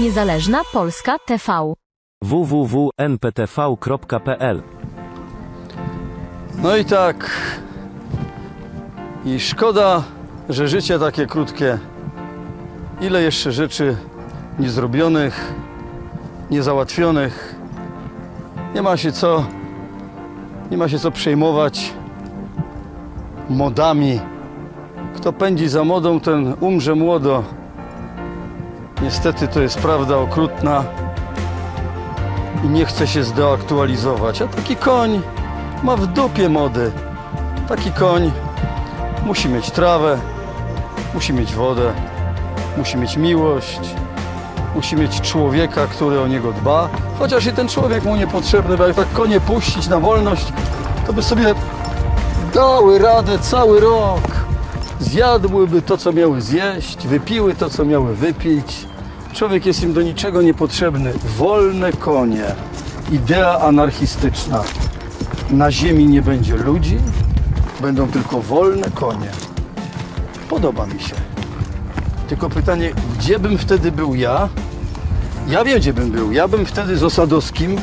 Niezależna Polska TV. www.nptv.pl No i tak. I szkoda, że życie takie krótkie. Ile jeszcze rzeczy niezrobionych, niezałatwionych. Nie ma się co, nie ma się co przejmować modami. Kto pędzi za modą, ten umrze młodo. Niestety to jest prawda okrutna i nie chce się zdeaktualizować. A taki koń ma w dupie mody. Taki koń musi mieć trawę, musi mieć wodę, musi mieć miłość, musi mieć człowieka, który o niego dba. Chociaż i ten człowiek mu niepotrzebny, bo jak tak konie puścić na wolność, to by sobie dały radę cały rok. Zjadłyby to, co miały zjeść, wypiły to, co miały wypić. Człowiek jest im do niczego niepotrzebny. Wolne konie. Idea anarchistyczna. Na ziemi nie będzie ludzi, będą tylko wolne konie. Podoba mi się. Tylko pytanie, gdzie bym wtedy był ja? Ja wiem, gdzie bym był. Ja bym wtedy z Osadowskim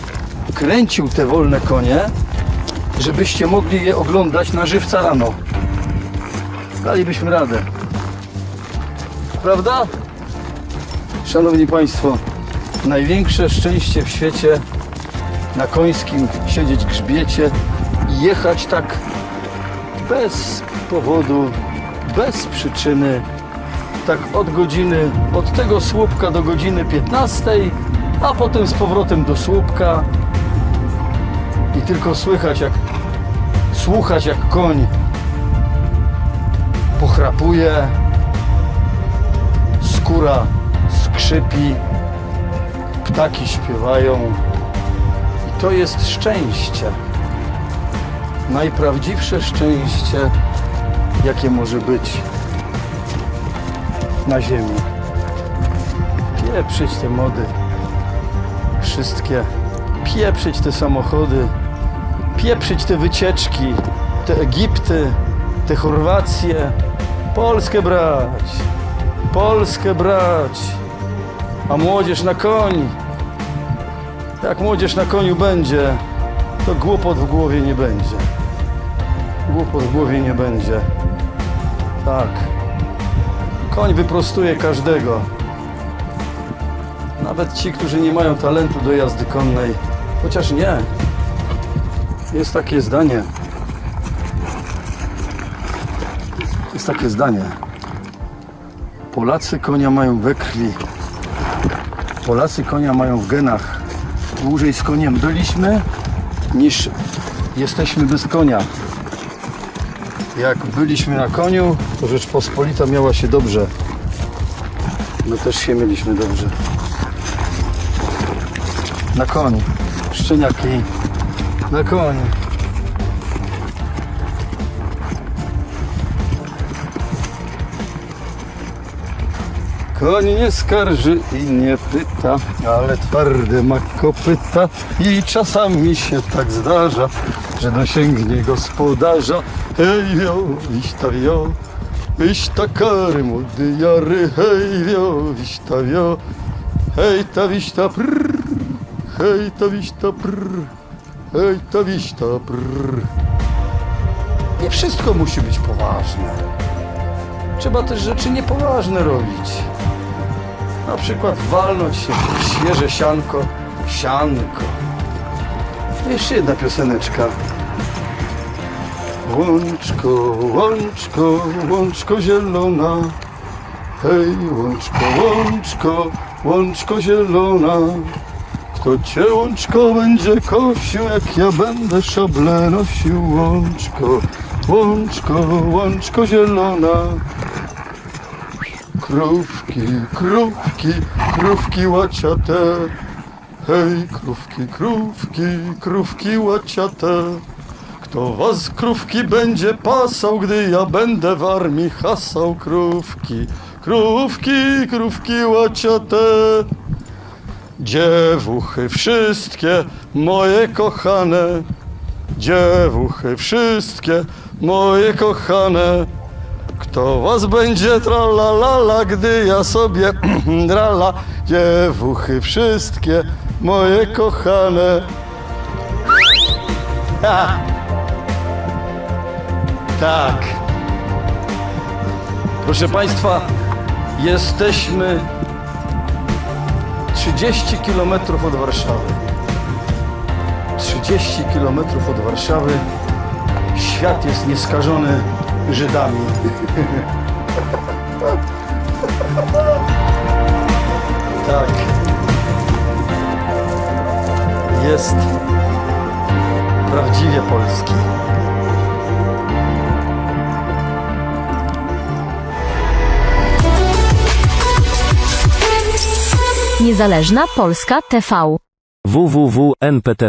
kręcił te wolne konie, żebyście mogli je oglądać na żywca rano. Dalibyśmy radę. Prawda? Szanowni Państwo, największe szczęście w świecie na końskim siedzieć grzbiecie i jechać tak bez powodu, bez przyczyny, tak od godziny, od tego słupka do godziny 15, a potem z powrotem do słupka i tylko słychać jak, słuchać jak koń pochrapuje, skóra skrzypi, ptaki śpiewają i to jest szczęście. Najprawdziwsze szczęście, jakie może być na ziemi. Pieprzyć te mody, wszystkie, pieprzyć te samochody, pieprzyć te wycieczki, te Egipty, te Chorwacje, Polskę brać, Polskę brać, a młodzież na koń. Jak młodzież na koniu będzie, to głupot w głowie nie będzie. Głupot w głowie nie będzie. Tak. Koń wyprostuje każdego. Nawet ci, którzy nie mają talentu do jazdy konnej. Chociaż nie. Jest takie zdanie. Jest takie zdanie. Polacy konia mają we krwi. Polacy konia mają w genach. Dłużej z koniem byliśmy, niż jesteśmy bez konia. Jak byliśmy na koniu, to Rzeczpospolita miała się dobrze. My też się mieliśmy dobrze. Na koniu. Szczeniaki. Na koniu. Koń nie skarży i nie pyta, ale twardy ma kopyta i czasami się tak zdarza, że dosięgnie gospodarza. Hej wio, wiśta wio, wiśta kary młody jary, hej wio, wiśta wio, hej ta wiśta prr, hej ta wiśta prr, hej ta wiśta prr. Nie wszystko musi być poważne. Trzeba też rzeczy niepoważne robić. Na przykład walnąć się w świeże sianko. Sianko. Jeszcze jedna pioseneczka. Łączko, łączko, łączko zielona. Hej, łączko, łączko, łączko zielona. Kto cię łączko będzie kosił, jak ja będę szable nosił. Łączko, łączko, łączko zielona. Krówki, krówki, krówki łaciate. Hej, krówki, krówki, krówki łaciate. Kto was krówki będzie pasał, gdy ja będę w armii hasał? Krówki, krówki, krówki łaciate. Dziewuchy wszystkie moje kochane, dziewuchy wszystkie moje kochane. Kto was będzie tralalala, gdy ja sobie drala, Dziewuchy wszystkie, moje kochane. Ha! Tak. Proszę Państwa, jesteśmy 30 km od Warszawy. 30 km od Warszawy. Świat jest nieskażony Żydami. tak. Jest prawdziwie polski. Niezależna Polska TV. www.nptv.pl